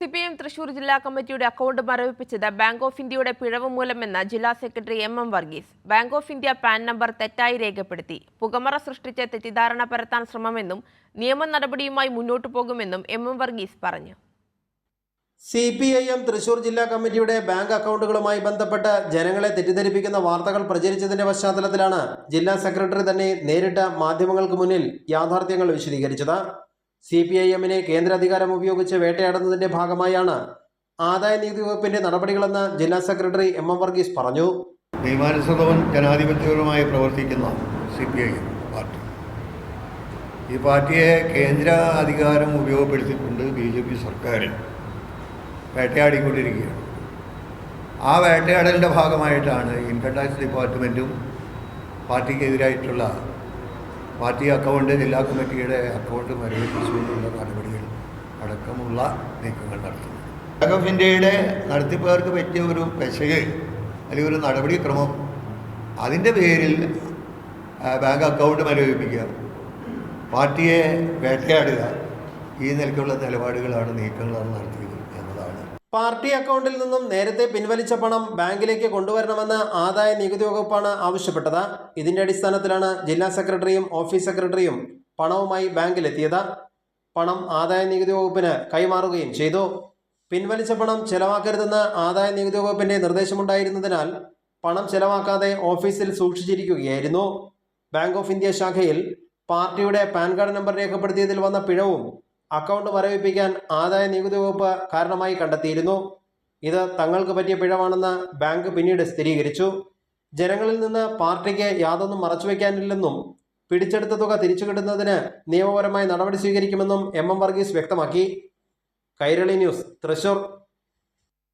C P M Thrissur ജില്ലാ കമ്മിറ്റിയുടെ account മരവിപ്പിച്ചത് bank of ഇന്ത്യയുടെ പിഴവ് മൂലമെന്ന് ജില്ലാ secretary M M Varghese. Bank of India PAN number തെറ്റായി രേഖപ്പെടുത്തി. പുകമറ സൃഷ്ടിച്ച തെറ്റിദ്ധാരണ പരത്താൻ ശ്രമമെന്നും നിയമ നടപടിയുമായി മുന്നോട്ടു പോകുമെന്നും എം എം വർഗീസ് പറഞ്ഞു. C P I M Thrissur ജില്ലാ കമ്മിറ്റിയുടെ ബാങ്ക് അക്കൗണ്ടുകളുമായി ബന്ധപ്പെട്ട് ജനങ്ങളെ തെറ്റിദ്ധരിപ്പിക്കുന്ന വാർത്തകൾ പ്രചരിച്ചതിന്റെ പശ്ചാത്തലത്തിലാണ് ജില്ലാ സെക്രട്ടറി തന്നെ നേരിട്ട് മാധ്യമങ്ങൾക്ക് മുന്നിൽ യാഥാർത്ഥ്യങ്ങൾ വിശദീകരിച്ചത്. സി പി ഐ എമ്മിനെ കേന്ദ്ര അധികാരം ഉപയോഗിച്ച് വേട്ടയാടുന്നതിന്റെ ഭാഗമായാണ് ആദായ നികുതി വകുപ്പിന്റെ നടപടികളെന്ന് ജില്ലാ സെക്രട്ടറി എം എം വർഗീസ് പറഞ്ഞു. നിയമാനുസൃതവും ജനാധിപത്യപരമായി പ്രവർത്തിക്കുന്ന സി പി ഐ പാർട്ടി. ഈ പാർട്ടിയെ കേന്ദ്ര അധികാരം ഉപയോഗപ്പെടുത്തിക്കൊണ്ട് ബി ജെ പി സർക്കാർ വേട്ടയാടിക്കൊണ്ടിരിക്കുകയാണ്. ആ വേട്ടയാടലിന്റെ ഭാഗമായിട്ടാണ് ഇൻകം ടാക്സ് ഡിപ്പാർട്ട്മെന്റും പാർട്ടിക്കെതിരായിട്ടുള്ള പാർട്ടി അക്കൗണ്ട് ജില്ലാ കമ്മിറ്റിയുടെ അക്കൗണ്ട് മരവിപ്പിച്ചുകൊണ്ടുള്ള നടപടികൾ അടക്കമുള്ള നീക്കങ്ങൾ നടത്തുന്നു. ബാങ്ക് ഓഫ് ഇന്ത്യയുടെ നടത്തിപ്പുകാർക്ക് പറ്റിയ ഒരു പെശക് അല്ലെങ്കിൽ ഒരു നടപടിക്രമം അതിന്റെ പേരിൽ ബാങ്ക് അക്കൗണ്ട് മരവിപ്പിക്കുക പാർട്ടിയെ വേട്ടയാടുക ഈ നിലയ്ക്കുള്ള നിലപാടുകളാണ് നീക്കങ്ങളാണ് നടത്തിയത്. പാർട്ടി അക്കൗണ്ടിൽ നിന്നും നേരത്തെ പിൻവലിച്ച പണം ബാങ്കിലേക്ക് കൊണ്ടുവരണമെന്ന് ആദായ നികുതി വകുപ്പാണ് ആവശ്യപ്പെട്ടത്. ഇതിന്റെ അടിസ്ഥാനത്തിലാണ് ജില്ലാ സെക്രട്ടറിയും ഓഫീസ് സെക്രട്ടറിയും പണവുമായി ബാങ്കിലെത്തിയത്. പണം ആദായ നികുതി വകുപ്പിന് കൈമാറുകയും ചെയ്തു. പിൻവലിച്ച പണം ചെലവാക്കരുതെന്ന് ആദായ നികുതി വകുപ്പിന്റെ നിർദ്ദേശമുണ്ടായിരുന്നതിനാൽ പണം ചെലവാക്കാതെ ഓഫീസിൽ സൂക്ഷിച്ചിരിക്കുകയായിരുന്നു. ബാങ്ക് ഓഫ് ഇന്ത്യ ശാഖയിൽ പാർട്ടിയുടെ പാൻ കാർഡ് നമ്പർ രേഖപ്പെടുത്തിയതിൽ വന്ന പിഴവും അക്കൗണ്ട് മരവിപ്പിക്കാൻ ആദായ നികുതി വകുപ്പ് കാരണമായി കണ്ടെത്തിയിരുന്നു. ഇത് തങ്ങൾക്ക് പറ്റിയ പിഴവാണെന്ന് ബാങ്ക് പിന്നീട് സ്ഥിരീകരിച്ചു. ജനങ്ങളിൽ നിന്ന് പാർട്ടിക്ക് യാതൊന്നും മറച്ചുവെക്കാനില്ലെന്നും പിടിച്ചെടുത്ത തുക തിരിച്ചു കിട്ടുന്നതിന് നിയമപരമായ നടപടി സ്വീകരിക്കുമെന്നും എം എം വർഗീസ് വ്യക്തമാക്കി. കൈരളി ന്യൂസ് തൃശൂർ.